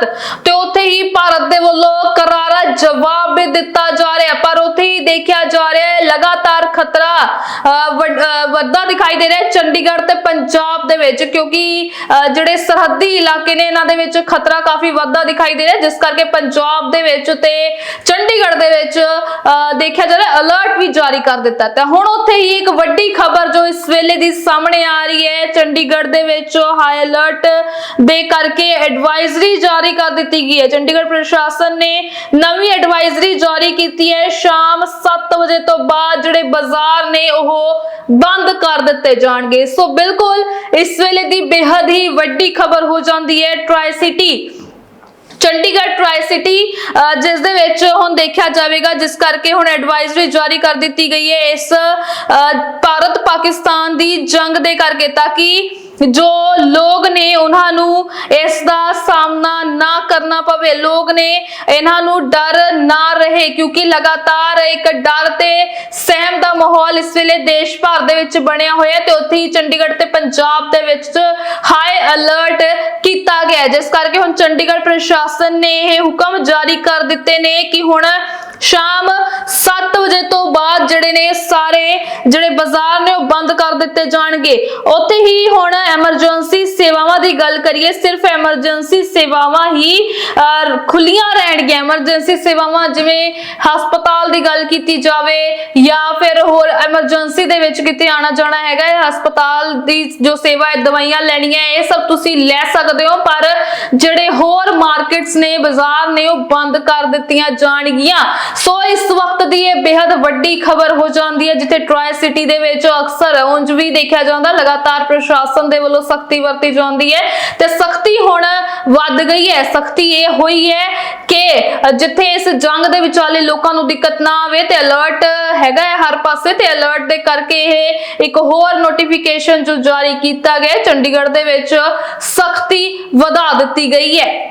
ਭਾਰਤ ਤੇ ਉੱਥੇ ਹੀ ਭਾਰਤ ਦੇ ਵੱਲੋਂ ਕਰਾਰਾ ਜਵਾਬ ਵੀ ਦਿੱਤਾ ਜਾ ਰਿਹਾ ਪਰ ਉੱਥੇ ਹੀ ਦੇਖਿਆ ਜਾ ਰਿਹਾ ਵੱਡ- ਅ, ਵੱਧਦਾ ਦਿਖਾਈ ਦੇ ਰਿਹਾ ਹੈ ਚੰਡੀਗੜ੍ਹ ਤੇ ਪੰਜਾਬ ਦੇ ਵਿੱਚ ਕਿਉਂਕਿ ਜਿਹੜੇ ਸਰਹੱਦੀ ਇਲਾਕੇ ਨੇ ਇਹਨਾਂ ਦੇ ਵਿੱਚ ਖਤਰਾ ਕਾਫੀ ਵੱਧਦਾ ਦਿਖਾਈ ਦੇ ਰਿਹਾ ਜਿਸ ਕਰਕੇ ਪੰਜਾਬ ਦੇ ਵਿੱਚ ਤੇ ਚੰਡੀਗੜ੍ਹ ਦੇ ਵਿੱਚ ਦੇਖਿਆ ਜਾ ਰਿਹਾ ਅਲਰਟ ਵੀ ਜਾਰੀ ਕਰ ਦਿੱਤਾ ਹੈ। ਹੁਣ ਉੱਥੇ ਹੀ ਇੱਕ ਵੱਡੀ ਖਬਰ ਜੋ ਇਸ ਵੇਲੇ ਦੀ ਸਾਹਮਣੇ ਆ ਰਹੀ ਹੈ ਚੰਡੀਗੜ੍ਹ ਦੇ ਵਿੱਚ ਹਾਈ ਅਲਰਟ ਦੇ ਕਰਕੇ ਐਡਵਾਈਜ਼ਰੀ ਜਾਰੀ ਕਰ ਦਿੱਤੀ ਗਈ ਹੈ ਚੰਡੀਗੜ੍ਹ ਪ੍ਰਸ਼ਾਸਨ ਨੇ ਨਵੀਂ ਐਡਵਾਈਜ਼ਰੀ ਜਾਰੀ ਕੀਤੀ ਹੈ ਸ਼ਾਮ 7 ਵਜੇ ਤੋਂ ਬਾਅਦ ਜਿਹੜੇ ਬਾਜ਼ਾਰ ਨੇ ਉਹ ਬੰਦ ਕਰ ਦਿੱਤੇ ਜਾਣਗੇ। ਸੋ ਬਿਲਕੁਲ ਇਸ ਵੇਲੇ ਦੀ ਬੇहद ਹੀ ਵੱਡੀ ਖਬਰ ਹੋ ਜਾਂਦੀ ਹੈ tri city Chandigarh tri city ਅ, ਜਿਸ ਦੇ ਵਿੱਚ ਹੁਣ ਦੇਖਿਆ ਜਾਵੇਗਾ ਜਿਸ ਕਰਕੇ ਹੁਣ ਐਡਵਾਈਜ਼ਰੀ ਜਾਰੀ ਕਰ ਦਿੱਤੀ ਗਈ ਹੈ ਇਸ ਅ, ਭਾਰਤ ਪਾਕਿਸਤਾਨ ਦੀ ਜੰਗ ਦੇ ਕਰਕੇ ਤਾਂ ਕਿ ਜੋ ਲੋਕ ਨੇ ਉਹਨਾਂ ਨੂੰ ਇਸ ਦਾ ਸਾਹਮਣਾ ਨਾ ਕਰਨਾ ਪਵੇ, ਲੋਕ ਨੇ ਇਹਨਾਂ ਨੂੰ ਡਰ ਨਾ ਰਹੇ ਕਿਉਂਕਿ ਲਗਾਤਾਰ ਇੱਕ ਡਰ ਤੇ ਸਹਿਮ ਦਾ ਮਾਹੌਲ ਇਸ ਵੇਲੇ ਦੇਸ਼ ਭਰ ਦੇ ਵਿੱਚ ਬਣਿਆ ਹੋਇਆ ਤੇ ਉੱਥੇ ਹੀ ਚੰਡੀਗੜ੍ਹ ਤੇ ਪੰਜਾਬ ਦੇ ਵਿੱਚ ਹਾਈ ਅਲਰਟ ਕੀਤਾ ਗਿਆ ਜਿਸ ਕਰਕੇ ਹੁਣ ਚੰਡੀਗੜ੍ਹ ਪ੍ਰਸ਼ਾਸਨ ਨੇ ਇਹ ਹੁਕਮ ਜਾਰੀ ਕਰ ਦਿੱਤੇ ਨੇ ਕਿ ਹੁਣ ਸ਼ਾਮ 7 ਵਜੇ ਤੋਂ ਬਾਅਦ ਜਿਹੜੇ ਨੇ ਸਾਰੇ ਜਿਹੜੇ ਬਾਜ਼ਾਰ ਨੇ ਉਹ ਬੰਦ ਕਰ ਦਿੱਤੇ ਜਾਣਗੇ। ਉੱਥੇ ਹੀ ਹੁਣ ਐਮਰਜੈਂਸੀ ਸੇਵਾਵਾਂ ਦੀ ਗੱਲ ਕਰੀਏ ਸਿਰਫ ਐਮਰਜੈਂਸੀ ਸੇਵਾਵਾਂ ਹੀ ਅਹ, ਖੁੱਲੀਆਂ ਰਹਿਣਗੀਆਂ। ਐਮਰਜੈਂਸੀ ਸੇਵਾਵਾਂ ਜਿਵੇਂ ਹਸਪਤਾਲ ਦੀ ਗੱਲ ਕੀਤੀ ਜਾਵੇ ਜਾਂ ਫਿਰ ਹੋਰ ਐਮਰਜੈਂਸੀ ਦੇ ਵਿੱਚ ਕਿਤੇ ਆਣਾ ਜਾਣਾ ਹੈਗਾ ਹੈ ਹਸਪਤਾਲ ਦੀ ਜੋ ਸੇਵਾ ਹੈ ਦਵਾਈਆਂ ਲੈਣੀਆਂ ਇਹ ਸਭ ਤੁਸੀਂ ਲੈ ਸਕਦੇ ਹੋ। ਪਰ ਜਿਹੜੇ ਹੋਰ ਮਾਰਕੀਟਸ ਨੇ, ਬਾਜ਼ਾਰ ਨੇ, ਉਹ ਬੰਦ ਕਰ ਦਿੱਤੀਆਂ ਜਾਣਗੀਆਂ। ਸੋ ਇਸ ਵਕਤ ਦੀ ਇਹ ਬੇहद ਵੱਡੀ ਖਬਰ ਹੋ ਜਾਂਦੀ ਹੈ, ਜਿੱਥੇ ਟਰਾਈ ਸਿਟੀ ਦੇ ਵਿੱਚ ਅਕਸਰ ਉਂਝ ਵੀ ਦੇਖਿਆ ਜਾਂਦਾ, ਲਗਾਤਾਰ ਪ੍ਰਸ਼ਾਸਨ ਦੇ ਵੱਲੋਂ ਸਖਤੀ ਵਰਤੀ ਜਾਂਦੀ ਹੈ। ਤੇ ਸਖਤੀ ਹੁਣ ਵੱਧ ਗਈ ਹੈ, ਸਖਤੀ ਇਹ ਹੋਈ ਹੈ ਕਿ ਜਿੱਥੇ ਇਸ ਜੰਗ ਦੇ ਵਿਚਾਲੇ ਲੋਕਾਂ ਨੂੰ ਦਿੱਕਤ ਨਾ ਆਵੇ ਤੇ ਅਲਰਟ ਹੈਗਾ ਹੈ ਹਰ ਪਾਸੇ ਤੇ ਅਲਰਟ ਦੇ ਕਰਕੇ ਇਹ ਇੱਕ ਹੋਰ ਨੋਟੀਫਿਕੇਸ਼ਨ ਜੋ ਜਾਰੀ ਕੀਤਾ ਗਿਆ ਚੰਡੀਗੜ੍ਹ ਦੇ ਵਿੱਚ ਸਖਤੀ ਵਧਾ ਦਿੱਤੀ ਗਈ ਹੈ।